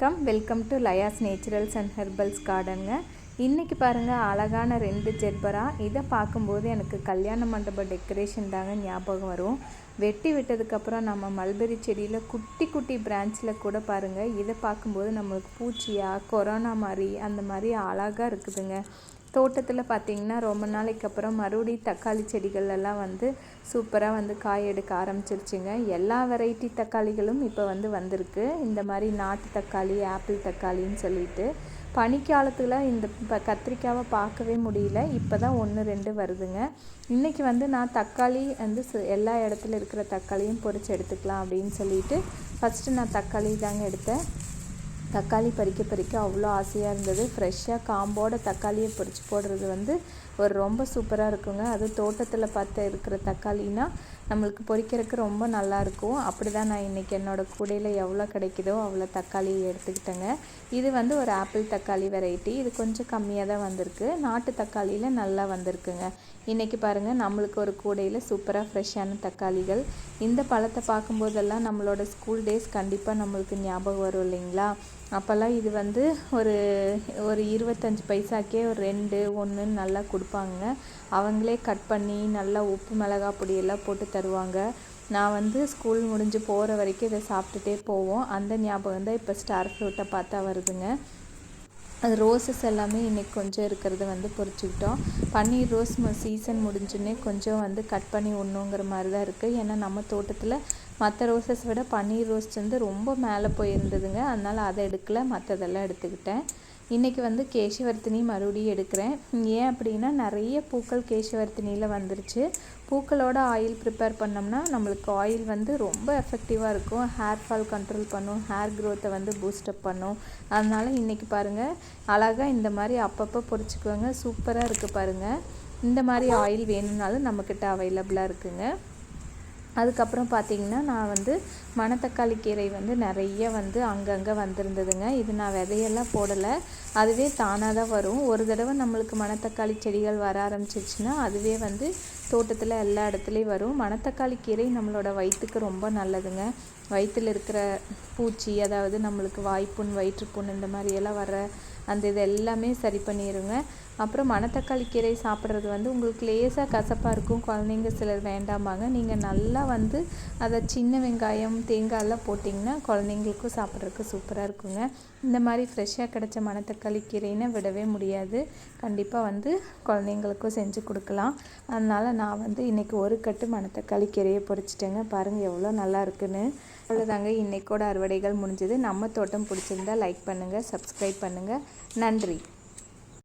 வணக்கம். Welcome to Laya's naturals and herbals கார்டனுங்க இன்றைக்கி பாருங்கள் அழகான ரெண்டு ஜெர்பரா. இதை பார்க்கும்போது எனக்கு கல்யாண மண்டப டெக்கரேஷன் தாங்க ஞாபகம் வரும். வெட்டி விட்டதுக்கப்புறம் நம்ம மல்பெரி செடியில் குட்டி குட்டி பிரான்ச்சில் கூட பாருங்கள் இதை பார்க்கும்போது நம்மளுக்கு பூச்சியாக கொரோனா மாதிரி அந்த மாதிரி அழகாக இருக்குதுங்க. தோட்டத்தில் பார்த்திங்கன்னா ரொம்ப நாளைக்கு அப்புறம் மறுபடி தக்காளி செடிகள் எல்லாம் வந்து சூப்பராக வந்து காய் எடுக்க ஆரம்பிச்சிருச்சுங்க. எல்லா வெரைட்டி தக்காளிகளும் இப்போ வந்து வந்திருக்கு. இந்த மாதிரி நாட்டு தக்காளி ஆப்பிள் தக்காளின்னு சொல்லிட்டு. பனிக்காலத்தில் இந்த இப்போ கத்திரிக்காவை பார்க்கவே முடியல. இப்போ தான் ஒன்று ரெண்டு வருதுங்க. இன்றைக்கி வந்து நான் தக்காளி வந்து எல்லா இடத்துல இருக்கிற தக்காளியும் பொறிச்சு எடுத்துக்கலாம் அப்படின்னு சொல்லிட்டு ஃபஸ்ட்டு நான் தக்காளி தாங்க எடுத்தேன். தக்காளி பறிக்க பறிக்க அவ்வளோ ஆசையாக இருந்தது. ஃப்ரெஷ்ஷாக காம்போட தக்காளியை பறித்து போடுறது வந்து ஒரு ரொம்ப சூப்பராக இருக்குங்க. அது தோட்டத்தில் பார்த்து இருக்கிற தக்காளினா நம்மளுக்கு பொறிக்கிறதுக்கு ரொம்ப நல்லாயிருக்கும் அப்படி தான் நான் இன்றைக்கி என்னோடய கூடையில் எவ்வளோ கிடைக்குதோ அவ்வளோ தக்காளி எடுத்துக்கிட்டேங்க. இது வந்து ஒரு ஆப்பிள் தக்காளி வெரைட்டி இது கொஞ்சம் கம்மியாக தான் வந்திருக்கு. நாட்டு தக்காளியில் நல்லா வந்திருக்குங்க. இன்றைக்கி பாருங்கள் நம்மளுக்கு ஒரு கூடையில் சூப்பராக ஃப்ரெஷ்ஷான தக்காளிகள். இந்த பழத்தை பார்க்கும்போதெல்லாம் நம்மளோட ஸ்கூல் டேஸ் கண்டிப்பாக நம்மளுக்கு ஞாபகம் வரும் இல்லைங்களா? அப்போல்லாம் இது வந்து ஒரு ஒரு இருபத்தஞ்சி பைசாக்கே ஒரு ரெண்டு ஒன்றுன்னு நல்லா கொடுப்பாங்க. அவங்களே கட் பண்ணி நல்லா உப்பு மிளகா பொடியெல்லாம் போட்டு தருவாங்க. நான் வந்து ஸ்கூல் முடிஞ்சு போகிற வரைக்கும் இதை சாப்பிட்டுட்டே போவோம். அந்த ஞாபகம் தான் இப்போ ஸ்டார் ஃப்ரூட்டை பார்த்தா வருதுங்க. அது ரோசஸ் எல்லாமே இன்றைக்கி கொஞ்சம் இருக்கிறத வந்து பொறிச்சிக்கிட்டோம். பன்னீர் ரோஸ் சீசன் முடிஞ்சுன்னே கொஞ்சம் வந்து கட் பண்ணி ஒன்றுங்கிற மாதிரி தான் இருக்குது ஏன்னா நம்ம தோட்டத்தில் மற்ற ரோசஸ் விட பன்னீர் ரோஸ் வந்து ரொம்ப மேலே போயிருந்ததுங்க. அதனால் அதை எடுக்கல. மற்றதெல்லாம் எடுத்துக்கிட்டேன். இன்றைக்கி வந்து கேசவர்த்தினி மறுபடியும் எடுக்கிறேன். ஏன் அப்படின்னா நிறைய பூக்கள் கேசவர்த்தினியில் வந்துருச்சு. பூக்களோட ஆயில் ப்ரிப்பேர் பண்ணோம்னா நம்மளுக்கு ஆயில் வந்து ரொம்ப எஃபெக்டிவாக இருக்கும். ஹேர் ஃபால் கண்ட்ரோல் பண்ணும். ஹேர் க்ரோத்தை வந்து பூஸ்டப் பண்ணும். அதனால் இன்றைக்கி பாருங்கள் அழகாக இந்த மாதிரி அப்பப்போ பொறிச்சிக்குவாங்க சூப்பராக இருக்குது பாருங்கள் இந்த மாதிரி ஆயில் வேணும்னாலும் நம்மக்கிட்ட அவைலபிளாக இருக்குதுங்க அதுக்கப்புறம் பார்த்திங்கன்னா நான் வந்து மணத்தக்காளி கீரை வந்து நிறைய வந்து அங்கங்கே வந்திருந்ததுங்க. இது நான் விதையெல்லாம் போடலை. அதுவே தானாக தான் வரும். ஒரு தடவை நம்மளுக்கு மணத்தக்காளி செடிகள் வர ஆரம்பிச்சிச்சின்னா அதுவே வந்து தோட்டத்தில் எல்லா இடத்துலையும் வரும். மணத்தக்காளி கீரை நம்மளோட வயிற்றுக்கு ரொம்ப நல்லதுங்க. வயிற்றில் இருக்கிற பூச்சி அதாவது நம்மளுக்கு வாய்ப்புண் வயிற்றுப்புண் இந்த மாதிரியெல்லாம் வர அந்த இது எல்லாமே சரி பண்ணிடுங்க அப்புறம் மணத்தக்காளி கீரை சாப்பிட்றது வந்து உங்களுக்கு லேசாக கசப்பாக இருக்கும். குழந்தைங்க சிலர் வேண்டாமாங்க நீங்கள் நல்லா வந்து அதை சின்ன வெங்காயம் தேங்காயெல்லாம் போட்டிங்கன்னா குழந்தைங்களுக்கும் சாப்பிட்றதுக்கு சூப்பராக இருக்குங்க. இந்த மாதிரி ஃப்ரெஷ்ஷாக கிடச்ச மணத்தக்காளி கீரைன்னு விடவே முடியாது. கண்டிப்பாக வந்து குழந்தைங்களுக்கும் செஞ்சு கொடுக்கலாம். அதனால் நான் வந்து இன்றைக்கி ஒரு கட்டு மணத்தக்காளி கீரையை பொறிச்சிட்டேங்க பாருங்கள் எவ்வளோ நல்லா இருக்குன்னு. அவ்வளோதாங்க இன்றைக்கோட அறுவடைகள் முடிஞ்சது. நம்ம தோட்டம் பிடிச்சிருந்தா லைக் பண்ணுங்கள் சப்ஸ்கிரைப் பண்ணுங்கள் நன்றி.